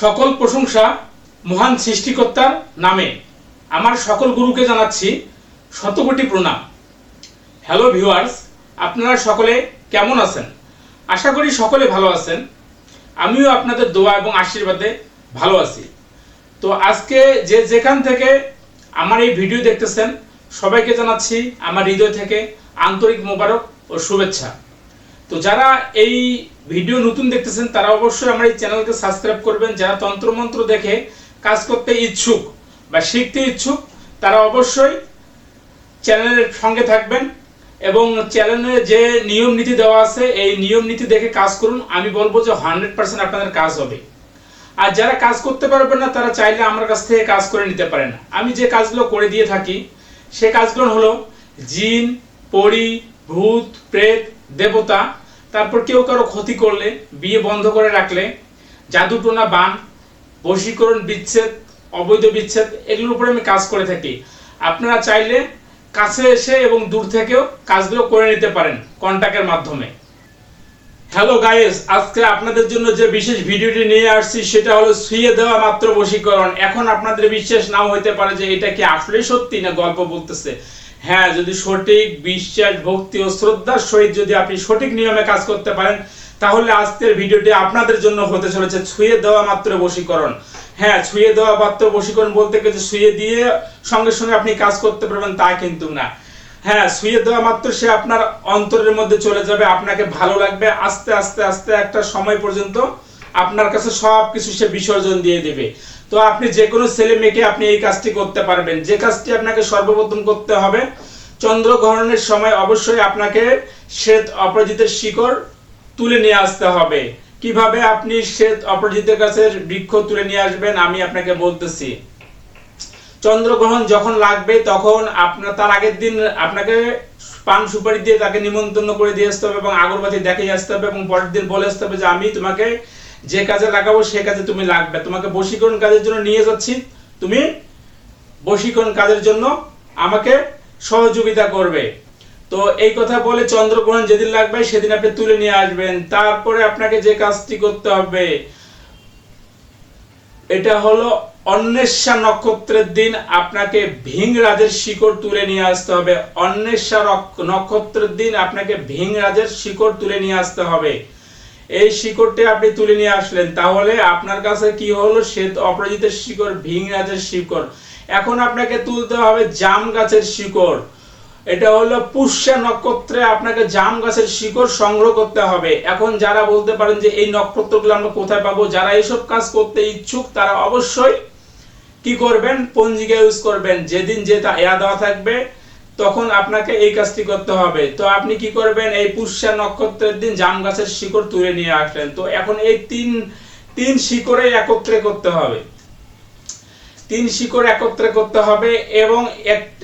সকল প্রশংসা মহান সৃষ্টিকর্তার নামে। আমার সকল গুরুকে জানাচ্ছি শতকোটি প্রণাম। হ্যালো ভিউয়ার্স, আপনারা সকলে কেমন আছেন? আশা করি সকলে ভালো আছেন। আমিও আপনাদের দোয়া এবং আশীর্বাদে ভালো আছি। তো আজকে যে যেখান থেকে আমার এই ভিডিও দেখতেছেন, সবাইকে জানাচ্ছি আমার হৃদয় থেকে আন্তরিক মোবারক ও শুভেচ্ছা। তো যারা এই ভিডিও নতুন দেখতেছেন, তারা অবশ্যই আমার এই চ্যানেলকে সাবস্ক্রাইব করবেন। যারা তন্ত্রমন্ত্র দেখে কাজ করতে ইচ্ছুক বা শিখতে ইচ্ছুক, তারা অবশ্যই চ্যানেলের সঙ্গে থাকবেন এবং চ্যানেলে যে নিয়ম নীতি দেওয়া আছে, এই নিয়ম নীতি দেখে কাজ করুন। আমি বলব যে হান্ড্রেড পার্সেন্ট আপনাদের কাজ হবে। আর যারা কাজ করতে পারবেন না, তারা চাইলে আমার কাছ থেকে কাজ করে নিতে পারেন। আমি যে কাজগুলো করে দিয়ে থাকি, সে কাজগুলো হলো জিন, পরি, ভূত, প্রেত দেবতা, তারপর কেউ কারও ক্ষতি করলে, বিয়ে বন্ধ করে রাখলে, জাদুটোনা, বান, বশীকরণ, বিচ্ছেদ, অবৈধ বিচ্ছেদ, এগুলোর উপরে আমি কাজ করে থাকি। আপনারা চাইলে কাছে এসে এবং দূর থেকেও কাজগুলো করে নিতে পারেন কন্টাক্টের মাধ্যমে। হ্যালো গাইস, আজকে আপনাদের জন্য যে বিশেষ ভিডিওটি নিয়ে আসছি সেটা হলো শুয়ে দেওয়া মাত্র বশীকরণ। এখন আপনাদের বিশ্বাস নাও হইতে পারে যে এটা কি আসলে সত্যি না গল্প বলতেছে। হ্যাঁ যদি সঠিক বিশ্বাস, ভক্তি ও শ্রদ্ধার সহিত যদি আপনি সঠিক নিয়মে কাজ করতে পারেন, তাহলে আজকের ভিডিওটি আপনাদের জন্য হতে চলেছে ছুঁয়ে দেওয়া মাত্র বশীকরণ। হ্যাঁ ছুঁয়ে দেওয়া মাত্র বশীকরণ বলতে গেছে ছুঁয়ে দিয়ে সঙ্গে সঙ্গে আপনি কাজ করতে পারবেন তা কিন্তু না। হ্যাঁ শুয়ে দেওয়া মাত্র সে আপনার অন্তরের মধ্যে চলে যাবে, আপনাকে ভালো লাগবে, আস্তে আস্তে আস্তে একটা সময় পর্যন্ত আপনার কাছে সব কিছু সে বিসর্জন দিয়ে দেবে। তো আপনি যে কোনো ছেলে মেয়েকে আপনি এই কাজটি করতে পারবেন। যে কাজটি আপনাকে সর্বপ্রথম করতে হবে, চন্দ্রগ্রহণের সময় অবশ্যই আপনাকে শ্বেত অপরাজিতের শিকড় তুলে নিয়ে আসতে হবে। কীভাবে আপনি শ্বেত অপরাজিতের কাছে বৃক্ষ তুলে নিয়ে আসবেন, আমি আপনাকে বলতেছি। চন্দ্রগ্রহণ যখন লাগবে, তখন আপনার, তার আগের দিন আপনাকে পান সুপারি দিয়ে তাকে নিমন্ত্রণ করে দিয়ে আসতে হবে এবং আগরবাতি দেখে আসতে হবে এবং পরের দিন বলে আসতে হবে যে, আমি তোমাকে যে কাজে লাগাবো সে কাজে তুমি লাগবে। তোমাকে বশীকরণ কাজের জন্য নিয়ে যাচ্ছি। তুমি বশীকরণ কাজের জন্য আমাকে সহযোগিতা করবে। তো এই কথা বলে চন্দ্রগ্রহণ যেদিন লাগবে সেদিন আপনি তুলে নিয়ে আসবেন। তারপরে আপনাকে যে কাজটি করতে হবে, এটা হলো অন্বেষা নক্ষত্রের দিন। আপনাকে ভিংরাজের শিকড় তুলে নিয়ে আসতে হবে। অন্বেষা নক্ষত্রের দিন আপনাকে ভিংরাজের শিকড় তুলে নিয়ে আসতে হবে। এই শিকড়টি আপনি তুলে নিয়ে আসলেন, তাহলে আপনার কাছে কি হলো? শ্বেত অপরাজিতের শিকড় ভিংরাজের শিকড়। এখন আপনাকে তুলতে হবে জাম গাছের শিকড়। এটা হলো পুষ্যা নক্ষত্রে আপনাকে জাম গাছের শিকড় সংগ্রহ করতে হবে। এখন যারা বলতে পারেন যে এই নক্ষত্রগুলো আমরা কোথায় পাবো, যারা এইসব কাজ করতে ইচ্ছুক, তারা অবশ্যই কি করবেন? পঞ্জিকা ইউজ করবেন। যেদিন যে দেওয়া থাকবে তখন আপনাকে এই কাজটি করতে হবে। তো আপনি কি করবেন? এই পুষ্যা নক্ষত্রের দিন জাম গাছের শিকড় তুলে নিয়ে আসলেন। তো এখন এই তিন তিন শিকড়ে একত্রে করতে হবে। তিন শিকড় একত্রে করতে হবে এবং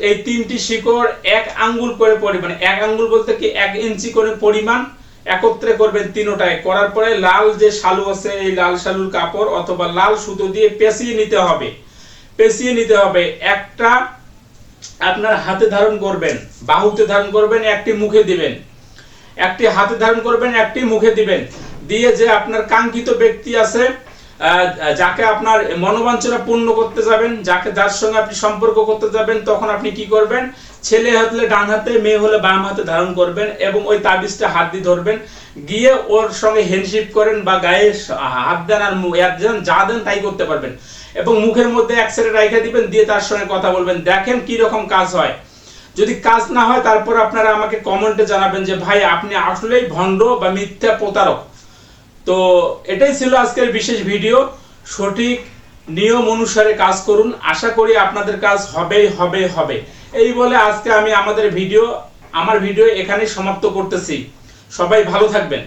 এই তিনটি শিকড় এক আঙ্গুল করে পরিমাণ, এক আঙ্গুল বলতে কি এক ইঞ্চি করে পরিমাণ একত্রে করবেন তিনোটায়। করার পরে লাল যে শালু আছে, এই লাল শালুর কাপড় অথবা লাল সুতো দিয়ে পেঁচিয়ে নিতে হবে। পেঁচিয়ে নিতে হবে। একটা আপনার হাতে ধারণ করবেন, বাহুতে ধারণ করবেন, একটি মুখে দিবেন। একটি হাতে ধারণ করবেন, একটি মুখে দিবেন। দিয়ে যে আপনার কাঙ্ক্ষিত ব্যক্তি আছে যাকে আপনার মনোবাঞ্ছনা পূর্ণ করতে যাবেন, যাকে যার সঙ্গে আপনি সম্পর্ক করতে যাবেন, তখন আপনি কি করবেন? ছেলে হলে ডান হাতে, মেয়ে হলে বাম হাতে ধারণ করবেন এবং ওই তাবিজটা হাত দিয়ে ধরবেন। গিয়ে ওর সঙ্গে হ্যান্ডশিপ করেন বা গায়ে হাত দেন আর যা দেন তাই করতে পারবেন। এবং মুখের মধ্যে এক সাইডে রাইখে দিবেন, দিয়ে তার সঙ্গে কথা বলবেন। দেখেন কি রকম কাজ হয়। যদি কাজ না হয়, তারপর আপনারা আমাকে কমেন্টে জানাবেন যে, ভাই, আপনি আসলেই ভণ্ড বা মিথ্যা প্রতারক? তো এটাই ছিল আজকের বিশেষ ভিডিও। সঠিক নিয়ম অনুসারে কাজ করুন। আশা করি আপনাদের কাজ হবেই, হবে হবে। এই বলে আজকে আমি আমাদের ভিডিও, আমার ভিডিও এখানে সমাপ্ত করতেছি। সবাই ভালো থাকবেন।